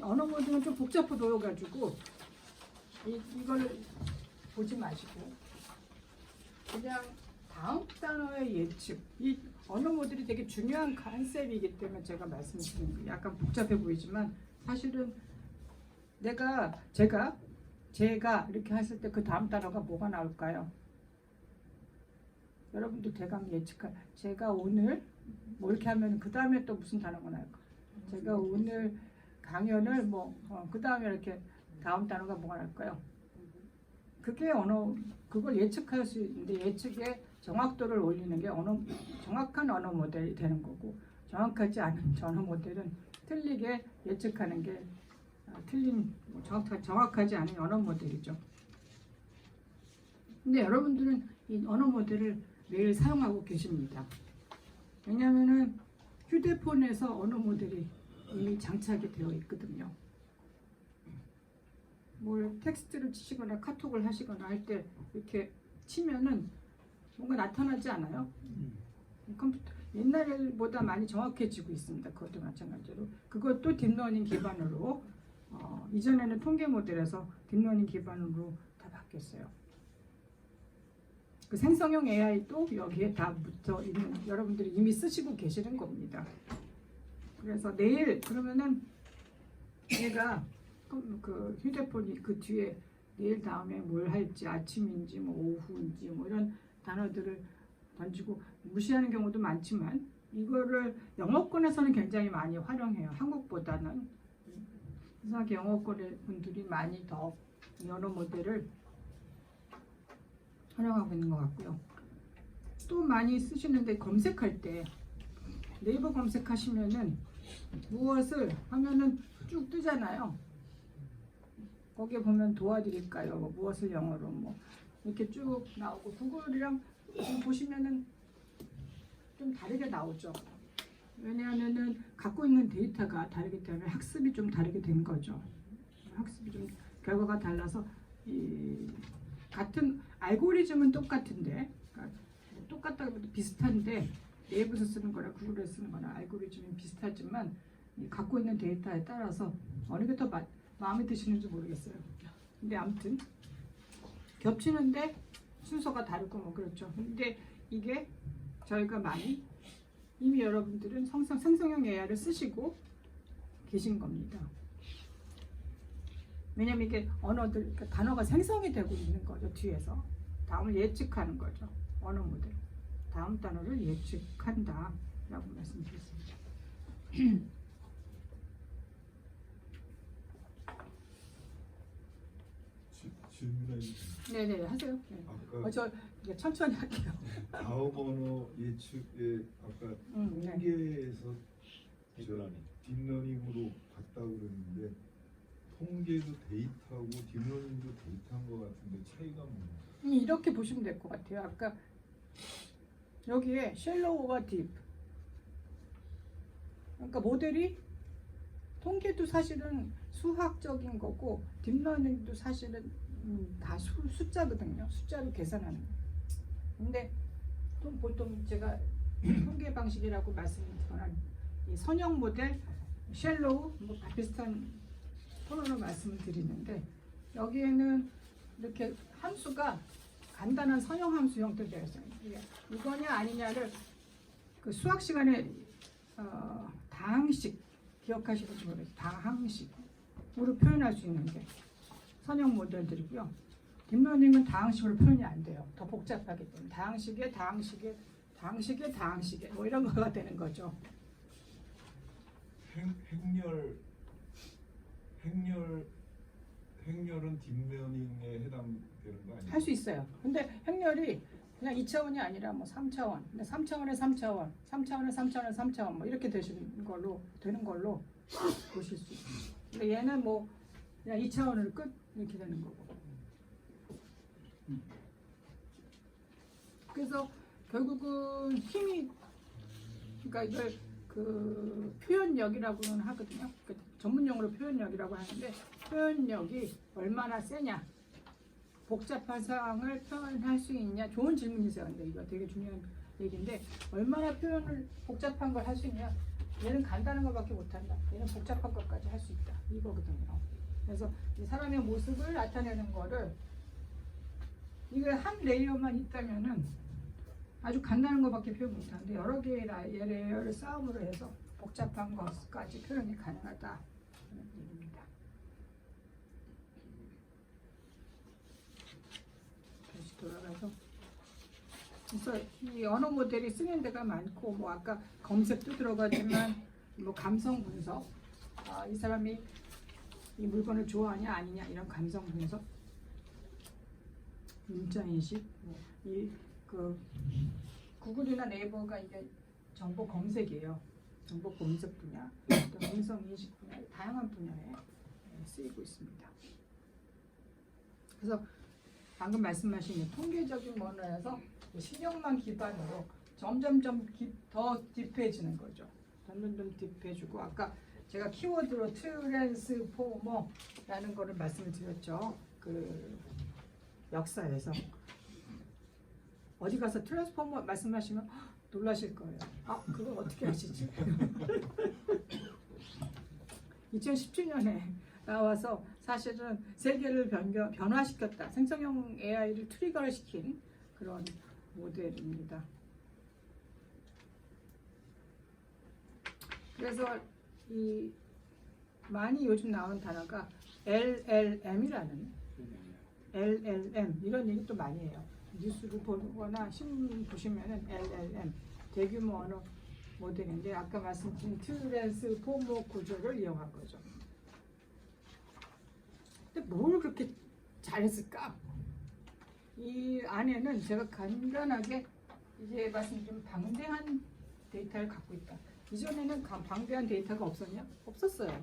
언어 모드는 좀 복잡해 보여가지고 이, 이걸 보지 마시고 그냥 다음 단어의 예측 이 언어 모델이 되게 중요한 컨셉이기 때문에 제가 말씀드리는 거예요. 약간 복잡해 보이지만 사실은 내가 제가 제가 이렇게 했을 때 그 다음 단어가 뭐가 나올까요? 여러분도 대강 예측할 제가 오늘 뭐 이렇게 하면 그 다음에 또 무슨 단어가 나올까? 제가 오늘 강연을 뭐그 다음에 이렇게 다음 단어가 뭐가 나올까요? 그게 언어 그걸 예측할 수 있는데 예측의 정확도를 올리는 게 언어 정확한 언어 모델이 되는 거고 정확하지 않은 언어 모델은 틀리게 예측하는 게 아, 틀린 뭐 정확하, 정확 하지 않은 언어 모델이죠. 근데 여러분들은 이 언어 모델을 매일 사용하고 계십니다. 왜냐하면은 휴대폰에서 언어 모델이 이미 장착이 되어 있거든요. 뭘 텍스트를 치시거나 카톡을 하시거나 할 때 이렇게 치면은 뭔가 나타나지 않아요? 컴퓨터 옛날보다 많이 정확해지고 있습니다. 그것도 마찬가지로 그것도 딥러닝 기반으로 어, 이전에는 통계 모델에서 딥러닝 기반으로 다 바뀌었어요. 그 생성형 AI도 여기에 다 붙어 있는 여러분들이 이미 쓰시고 계시는 겁니다. 그래서 내일 그러면은 얘가 그- 그 휴대폰이 그 뒤에 내일 다음에 뭘 할지 아침인지 뭐 오후인지 뭐 이런 단어들을 던지고 무시하는 경우도 많지만 이거를 영어권에서는 굉장히 많이 활용해요. 한국보다는 이상하게 영어권의 분들이 많이 더 여러 모델을 활용하고 있는 것 같고요. 또 많이 쓰시는데 검색할 때 네이버 검색하시면은 무엇을 하면은 쭉 뜨잖아요. 거기에 보면 도와드릴까요? 뭐 무엇을 영어로 뭐 이렇게 쭉 나오고 구글이랑 보시면은 좀 다르게 나오죠. 왜냐하면은 갖고 있는 데이터가 다르기 때문에 학습이 좀 다르게 된 거죠. 학습이 좀 결과가 달라서 이 같은 알고리즘은 똑같은데 그러니까 똑같다고 해도 비슷한데 네이버에서 쓰는 거나 구글에서 쓰는 거나 알고리즘이 비슷하지만 이 갖고 있는 데이터에 따라서 어느 게 더 마음에 드시는지 모르겠어요. 근데 아무튼 겹치는데 순서가 다르고 뭐 그렇죠. 근데 이게 저희가 많이 이미 여러분들은 성성 생성형 AI를 쓰시고 계신 겁니다. 왜냐면 이게 언어들 그러니까 단어가 생성이 되고 있는 거죠 뒤에서 다음을 예측하는 거죠 언어 모델 다음 단어를 예측한다라고 말씀드렸습니다. 네네 하세요. 네. 아까 어, 저 이제 천천히 할게요. 다음 언어 예측에 아까 음, 네. 통계에서 저 딥러닝. 딥러닝으로 갔다고 그랬는데 통계도 데이터고 딥러닝도 데이터인 것 같은데 차이가 뭐예요? 음, 이렇게 보시면 될 것 같아요. 아까 여기에 쉘로우와 딥. 그러니까 모델이 통계도 사실은 수학적인 거고 딥러닝도 사실은 음, 다 수, 숫자거든요. 숫자로 계산하는 거. 근데 또 보통 제가 통계 방식이라고 이 선형 모델, 쉘로우 뭐다 비슷한 토론으로 말씀을 드리는데 여기에는 이렇게 함수가 간단한 선형 함수 형태로 있어요. 이거냐 아니냐를 그 수학 시간에 어, 다항식 기억하시는지 모르겠어요. 다항식으로 표현할 수 있는 게 선형 모델들이고요. 딥러닝은 다항식으로 표현이 안 돼요. 더 복잡하기 때문에 다항식에 다항식에 다항식에 다항식에 뭐 이런 거가 되는 거죠. 행, 행렬 행렬 행렬은 딥러닝에 해당되는 거 아니에요? 할 수 있어요. 근데 행렬이 그냥 2차원이 아니라 뭐 3차원, 근데 3차원에 3차원, 3차원에 3차원에 3차원 뭐 이렇게 되시는 걸로 되는 걸로 보실 수 있어요. 근데 얘는 뭐 그냥 2차원으로 끝 이렇게 되는 거고. 음. 그래서 결국은 힘이 그러니까 이걸 그 표현력이라고는 하거든요. 그 전문용어로 표현력이라고 하는데 표현력이 얼마나 세냐. 복잡한 상황을 표현할 수 있냐 좋은 질문이세요. 근데 이거 되게 중요한 얘기인데 얼마나 표현을 복잡한 걸 할 수 있냐? 얘는 간단한 것밖에 못한다. 얘는 복잡한 것까지 할 수 있다. 이거거든요. 그래서 이 사람의 모습을 나타내는 거를 이게 한 레이어만 있다면은 아주 간단한 것밖에 표현 못하는데 여러 개의 라- 레이어를 싸움으로 해서 복잡한 것까지 표현이 가능하다. 그런 얘기입니다. 다시 돌아가서. 그래서 이 언어 모델이 쓰는 데가 많고 뭐 아까 검색도 들어가지만 뭐 감성 분석. 아, 이 사람이 이 물건을 좋아하냐 아니냐 이런 감성 분석. 문자 인식. 뭐 이그 구글이나 네이버가 이게 정보 검색이에요. 정보 검색 분야 또 음성 인식 분야 다양한 분야에 예, 쓰이고 있습니다. 그래서 방금 말씀하신 이 통계적인 언어에서 신경만 기반으로 점점점 기- 더 딥해지는 거죠. 점점점 딥해지고 아까 제가 키워드로 트랜스포머라는 거를 말씀을 드렸죠. 그 역사에서 어디 가서 트랜스포머 말씀하시면 헉, 놀라실 거예요. 아 그걸 어떻게 아시지? 2017년에 나와서 사실은 세계를 변경, 변화시켰다. 생성형 AI를 트리거를 시킨 그런 모델입니다. 그래서 이 많이 요즘 나온 단어가 LLM이라는 LLM 이런 얘기 또 많이 해요. 뉴스를 보거나 신문 보시면은 LLM 대규모 언어 모델인데 아까 말씀드린 트랜스포머 구조를 이용한 거죠. 근데 뭘 그렇게 잘했을까? 이 안에는 제가 간단하게 이제 말씀드린 방대한 데이터를 갖고 있다. 이전에는 가- 방대한 데이터가 없었냐? 없었어요.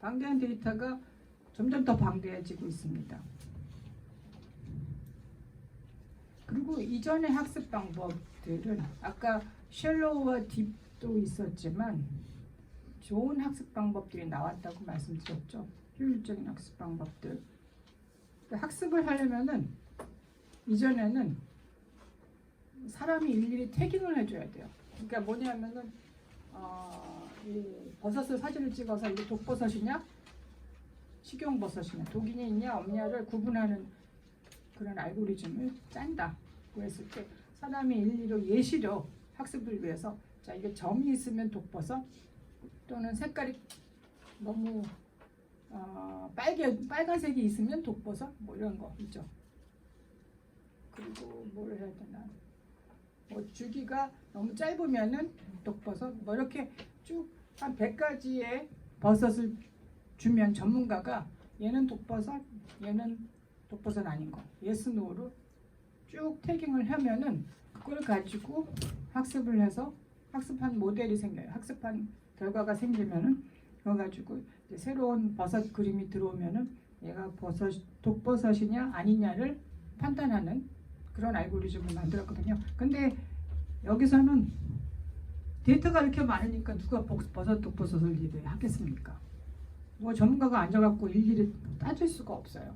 방대한 데이터가 점점 더 방대해지고 있습니다. 그리고 이전의 학습 방법들은 아까 쉘로우와 딥도 있었지만 좋은 학습 방법들이 나왔다고 말씀드렸죠. 효율적인 학습 방법들. 근데 학습을 하려면은 이전에는 사람이 일일이 태깅을 해줘야 돼요. 그러니까 뭐냐면은 어, 이 버섯을 사진을 찍어서 이게 독버섯이냐, 식용버섯이냐, 독이 있냐 없냐를 구분하는 그런 알고리즘을 짠다고 했을 때 사람이 일일이 예시로 학습을 위해서 자 이게 점이 있으면 독버섯 또는 색깔이 너무 어, 빨개 빨간색이 있으면 독버섯 뭐 이런 거 있죠. 그리고 뭘 해야 되나? 뭐 주기가 너무 짧으면은 독버섯 뭐 이렇게 쭉 한 100가지의 버섯을 주면 전문가가 얘는 독버섯, 얘는 독버섯 아닌 거, 예스 노로 쭉 태깅을 하면은 그걸 가지고 학습을 해서 학습한 모델이 생겨요. 학습한 결과가 생기면은 그거 가지고 새로운 버섯 그림이 들어오면은 얘가 버섯 독버섯이냐 아니냐를 판단하는 그런 알고리즘을 만들었거든요. 근데 여기서는 데이터가 이렇게 많으니까 누가 복- 버섯 독버섯을 일을 하겠습니까? 뭐 전문가가 앉아갖고 일일이 따질 수가 없어요.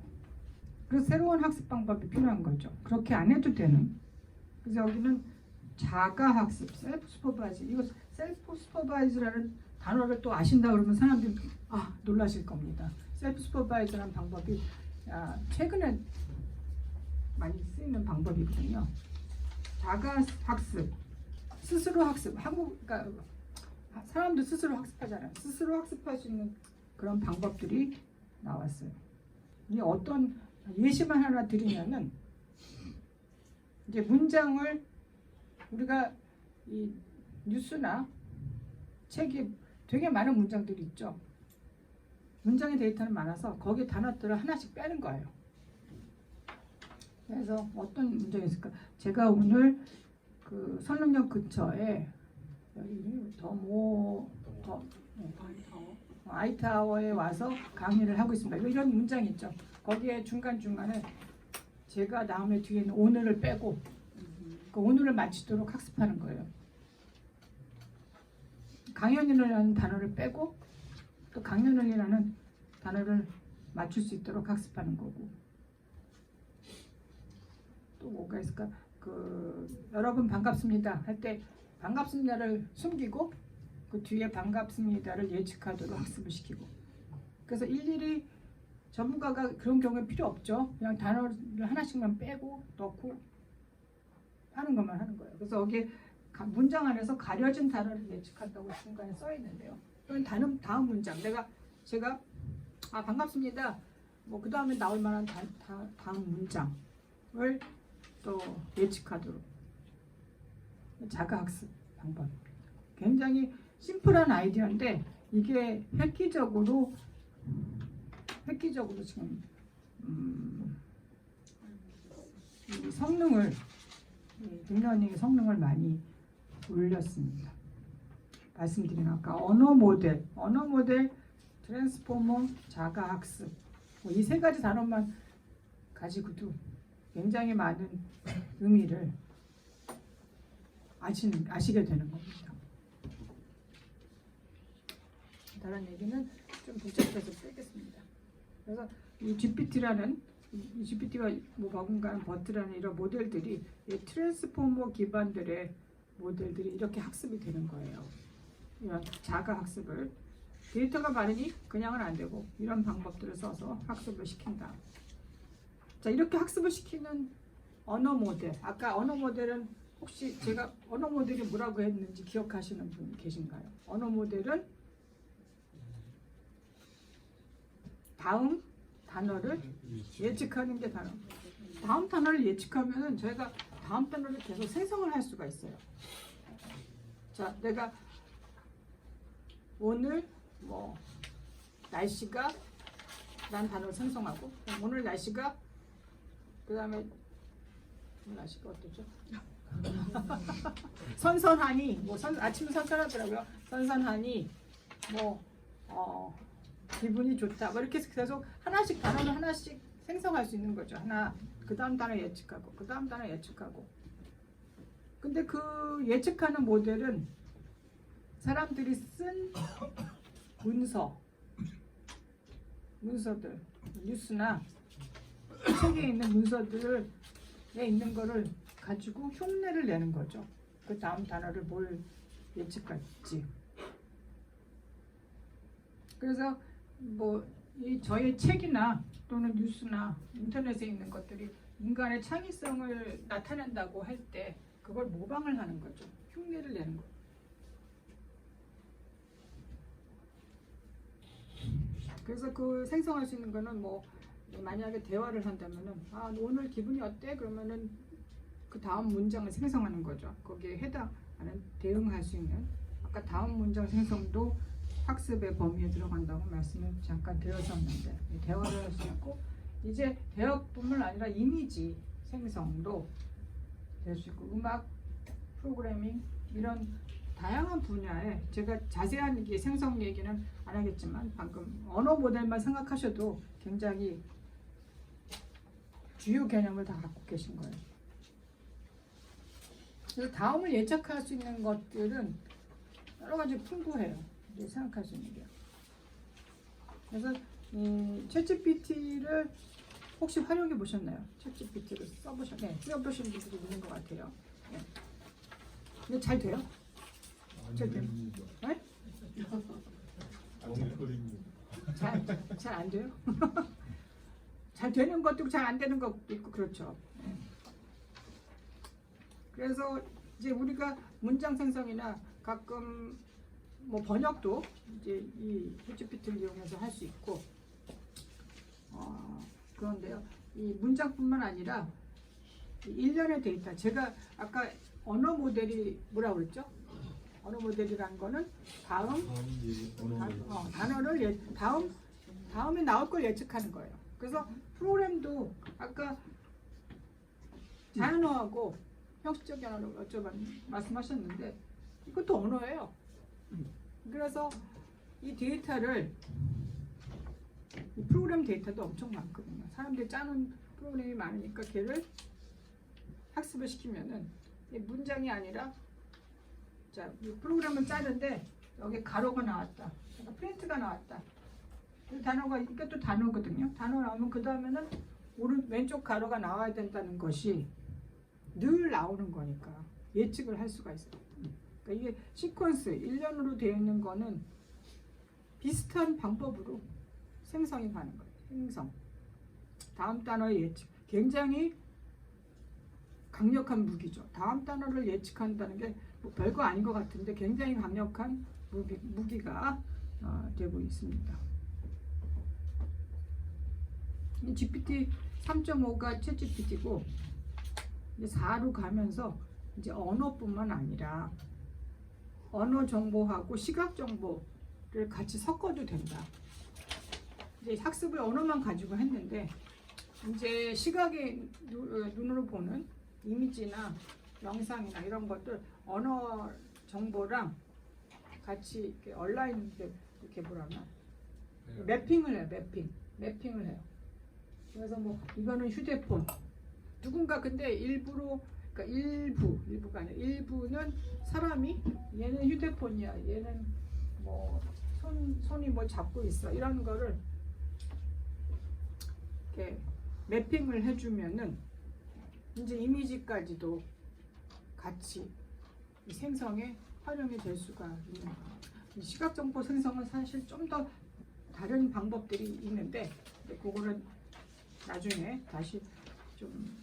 그래서 새로운 학습 방법이 필요한 거죠. 그렇게 안 해도 되는. 그래서 여기는 자가 학습, 셀프 슈퍼바이즈. 이거 셀프 슈퍼바이즈라는 단어를 또 아신다 그러면 사람들이 아 놀라실 겁니다. 셀프 슈퍼바이즈라는 방법이 아, 최근에 많이 쓰이는 방법이거든요. 자가 학습, 스스로 학습. 한국 그러니까 사람도 스스로 학습하잖아요. 스스로 학습할 수 있는 그런 방법들이 나왔어요. 이 어떤 예시만 하나 드리면은 이제 문장을 우리가 이 뉴스나 책이 되게 많은 문장들이 있죠. 문장의 데이터는 많아서 거기에 단어들을 하나씩 빼는 거예요. 그래서 어떤 문장이 있을까? 제가 오늘 그 선릉역 근처에 더모 더 네. 아이타워에 와서 강의를 하고 있습니다. 뭐 이런 문장이 있죠. 거기에 중간 중간에 제가 다음에 뒤에 는 오늘을 빼고 그 오늘을 맞추도록 학습하는 거예요. 강연이라는 단어를 빼고 또 강연이라는 단어를 맞출 수 있도록 학습하는 거고 또 뭐가 있을까? 그 여러분 반갑습니다 할 때 반갑습니다를 숨기고 그 뒤에 반갑습니다를 예측하도록 학습을 시키고 그래서 일일이 전문가가 그런 경우에 필요 없죠. 그냥 단어를 하나씩만 빼고 넣고 하는 것만 하는 거예요. 그래서 여기 가- 문장 안에서 가려진 단어를 예측한다고 중간에 써 있는데요. 그건 다음 다음 문장 내가 제가 아 반갑습니다. 뭐 그 다음에 나올 만한 다, 다, 다음 문장을 또 예측하도록 자가 학습 방법. 굉장히 심플한 아이디어인데 이게 획기적으로 획기적으로 지금 음, 이 성능을 이 딥러닝의 성능을 많이 올렸습니다. 말씀드린 아까 언어 모델, 언어 모델, 트랜스포머, 자가 학습 뭐 이세 가지 단어만 가지고도 굉장히 많은 의미를 아시는 아시게 되는 겁니다. 다른 얘기는 좀 복잡해서 빼겠습니다. 그래서 이 GPT라는 이 GPT가 뭐 버금가는 버트라는 이런 모델들이 이 트랜스포머 기반들의 모델들이 이렇게 학습이 되는 거예요. 이런 자가 학습을 데이터가 많으니 그냥은 안 되고 이런 방법들을 써서 학습을 시킨다. 자 이렇게 학습을 시키는 언어 모델. 아까 언어 모델은 혹시 제가 언어 모델이 뭐라고 했는지 기억하시는 분 계신가요? 언어 모델은 다음 단어를 예측하는 게 단어. 다음 단어를 예측하면은 저희가 다음 단어를 계속 생성을 할 수가 있어요. 자, 내가 오늘 뭐 날씨가 난 단어를 생성하고 오늘 날씨가 그 다음에 오늘 날씨가 어떠죠? 선선하니 뭐 선, 아침 선선하더라고요. 선선하니 뭐 어, 기분이 좋다. 뭐 이렇게 계속 하나씩 단어를 하나씩 생성할 수 있는 거죠. 하나 그 다음 단어 예측하고 그 다음 단어 예측하고. 근데 그 예측하는 모델은 사람들이 쓴 문서, 문서들, 뉴스나 책에 있는 문서들에 있는 거를 가지고 흉내를 내는 거죠. 그 다음 단어를 뭘 예측할지. 그래서 뭐 이 저의 책이나 또는 뉴스나 인터넷에 있는 것들이 인간의 창의성을 나타낸다고 할 때 그걸 모방을 하는 거죠. 흉내를 내는 거. 그래서 그 생성할 수 있는 거는 뭐 만약에 대화를 한다면은 아 오늘 기분이 어때? 그러면은 그 다음 문장을 생성하는 거죠. 거기에 해당하는 대응할 수 있는 아까 다음 문장 생성도 학습의 범위에 들어간다고 말씀을 잠깐 드렸었는데 이 대화를 할 수 있고 이제 대화뿐만 아니라 이미지 생성도 될 수 있고 음악 프로그래밍 이런 다양한 분야에 제가 자세한 생성 얘기는 안 하겠지만 방금 언어 모델만 생각하셔도 굉장히 주요 개념을 다 갖고 계신 거예요. 그래서 다음을 예측할 수 있는 것들은 여러 가지 풍부해요. 생각할 수 있는 게. 그래서 이 챗GPT를 혹시 활용해 보셨나요? 챗GPT를 써보셨, 네, 써보신 분들이 있는 것 같아요. 네. 근데 잘 돼요? 잘 돼요? 아닙니다. 네? 잘안 돼요? 잘 되는 것도 있고 잘안 되는 것도 있고 그렇죠. 네. 그래서 이제 우리가 문장 생성이나 가끔 뭐 번역도 이제 이 챗GPT를 이용해서 할 수 있고 어, 그런데요. 이 문장뿐만 아니라 이 일련의 데이터 제가 아까 언어 모델이 뭐라고 그랬죠? 언어 모델이라는 거는 다음 단, 모델. 어, 단어를 예, 다음 다음에 나올 걸 예측하는 거예요. 그래서 프로그램도 아까 자연어하고 형식적 언어로 여쭤봤 말씀하셨는데 이것도 언어예요. 그래서 이 데이터를 이 프로그램 데이터도 엄청 많거든요. 사람들이 짜는 프로그램이 많으니까 걔를 학습을 시키면은 이 문장이 아니라 자, 이 프로그램을 짜는데 여기 가로가 나왔다. 그러니까 프린트가 나왔다. 이 단어가 이게 또 단어거든요. 단어 나오면 그 다음에는 오른 왼쪽 가로가 나와야 된다는 것이 늘 나오는 거니까 예측을 할 수가 있어요. 그러니까 이게 시퀀스 1년으로 되어 있는 거는 비슷한 방법으로 생성이 가는 거예요. 생성. 다음 단어의 예측. 굉장히 강력한 무기죠. 다음 단어를 예측한다는 게 뭐 별거 아닌 것 같은데 굉장히 강력한 무기, 무기가 어, 되고 있습니다. 이 GPT 3.5가 챗 GPT고 이제 4로 가면서 이제 언어뿐만 아니라 언어 정보하고 시각 정보를 같이 섞어도 된다. 이제 학습을 언어만 가지고 했는데 이제 시각의 눈- 눈으로 보는 이미지나 영상이나 이런 것들 언어 정보랑 같이 이렇게 온라인 이렇게, 이렇게 뭐라나 매핑을 해요. 매핑 매핑을 해요. 그래서 뭐 이거는 휴대폰 누군가 근데 일부로 그러니까 일부 일부가 아니라 일부는 사람이 얘는 휴대폰이야 얘는 뭐 손 손이 뭐 잡고 있어 이런 거를 이렇게 매핑을 해주면은 이제 이미지까지도 같이 이 생성에 활용이 될 수가 있는 거예요. 이 시각 정보 생성은 사실 좀 더 다른 방법들이 있는데 그거는 나중에 다시 좀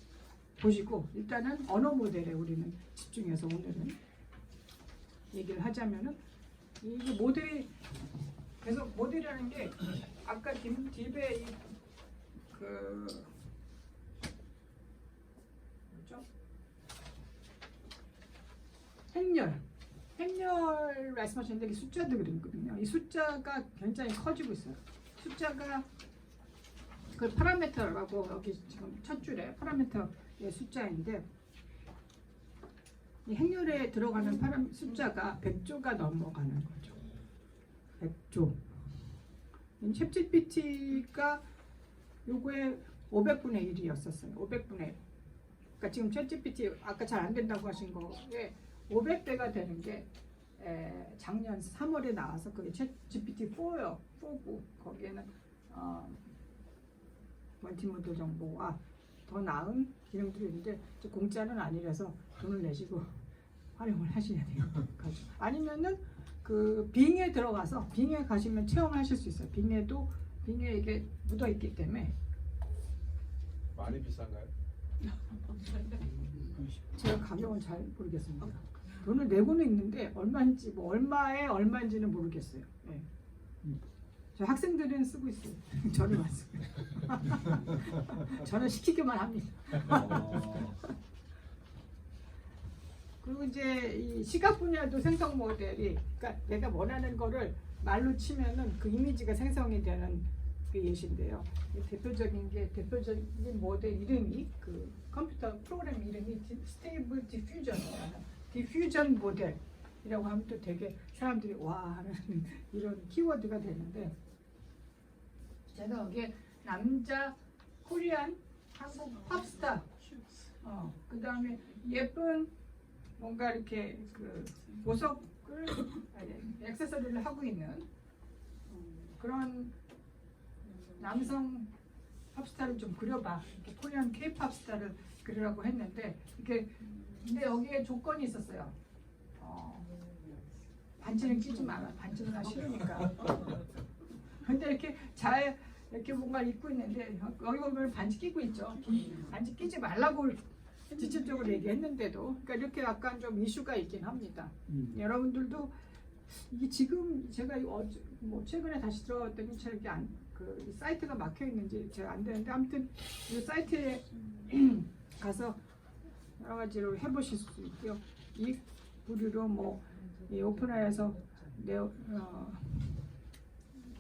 보시고 일단은 언어 모델에 우리는 집중해서 오늘은 얘기를 하자면은 이게 모델이 계속 모델이라는 게 아까 딥, 딥의 이그 뭐죠? 행렬 행렬 말씀하셨는데 이게 숫자들이거든요. 이 숫자가 굉장히 커지고 있어요. 숫자가 그 파라메터라고 여기 지금 첫 줄에 파라메터의 숫자인데 이 행렬에 들어가는 파라 숫자가 100조가 넘어가는 거죠. 100조. 챗 GPT가 요거에 500분의 1이었었어요. 500분의 1. 그러니까 지금 챗 GPT 아까 잘 안 된다고 하신 거에 500배가 되는 게 에, 작년 3월에 나와서 그게 챗 GPT 4요. 4고 거기에는 어, 멀티모드 정보와 더 나은 기능들이 있는데 공짜는 아니라서 돈을 내시고 활용을 하셔야 돼요. 아니면은 그 빙에 들어가서 빙에 가시면 체험하실 수 있어요. 빙에도 빙에 이게 묻어 있기 때문에 많이 비싼가요? 제가 가격은 잘 모르겠습니다. 돈을 내고는 있는데 얼마인지 뭐 얼마에 얼마인지는 모르겠어요. 예. 저 학생들은 쓰고 있어요. 저는 안 쓰고. 저는 시키기만 합니다. 어, 그리고 이제 이 시각 분야도 생성 모델이 그러니까 내가 원하는 거를 말로 치면은 그 이미지가 생성이 되는 그 예시인데요. 이 대표적인 게 대표적인 모델 이름이 그 컴퓨터 프로그램 이름이 스테이블 디퓨전이라는 디퓨전 모델이라고 하면 또 되게 사람들이 와 하는 이런 키워드가 되는데 제가 여기에 남자 코리안 한국 팝스타 어, 그 다음에 예쁜 뭔가 이렇게 그 보석을 액세서리를 하고 있는 음, 그런 남성 팝스타를 좀 그려봐. 이렇게 코리안 K-팝 스타를 그리라고 했는데 이렇게 근데 여기에 조건이 있었어요. 어, 반지는 끼지 마라. 반지는 나 싫으니까. 근데 이렇게 잘 이렇게 뭔가 입고 있는데 여기 보면 반지 끼고 있죠. 반지 끼지 말라고 직접적으로 얘기했는데도 그러니까 이렇게 약간 좀 이슈가 있긴 합니다. 여러분들도 이게 지금 제가 이 어제 뭐 최근에 다시 들어갔더니 잘 이게 안 그 사이트가 막혀 있는지 제가 안 되는데 아무튼 이 사이트에 가서 여러 가지로 해보실 수 있고요. 이 부류로 뭐이 오픈아에서 내 어,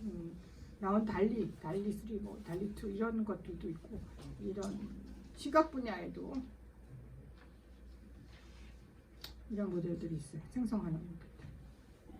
음, 나온 달리 달리 3, 뭐 달리 2 이런 것들도 있고 이런 시각 분야에도 이런 모델들이 있어요. 생성하는.